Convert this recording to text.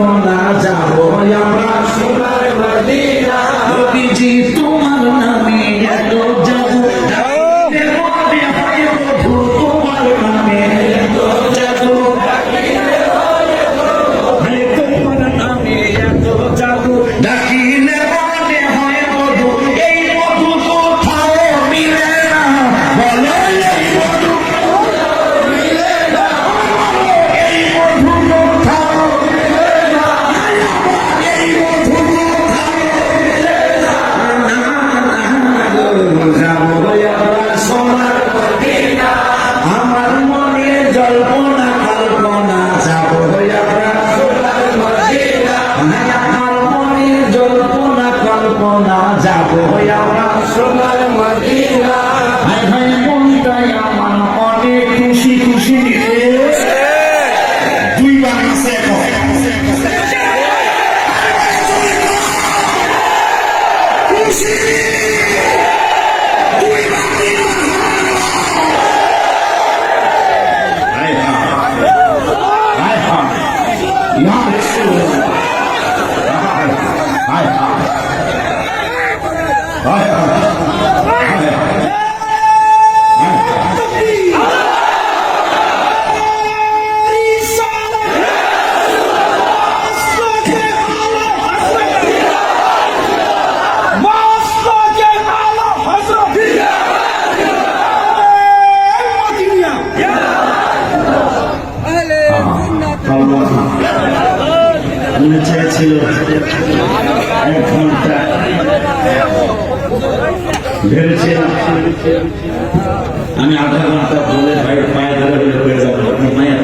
কল্পনা যাব আমরা সোনার মদিনা নবীজি তোমার কল্পনা যাব। আমরা সোনার মদিনা। হায় ভাই মনটাই আমার অনেক খুশি খুশি। রে দুই আছে খুশি। হায় হায় হায় মনে চেয়েছিল এক ঘণ্টা আমি আধা ঘণ্টা বলে ভাই পায়ে ধরে হয়ে যাব। আপনি মায়ের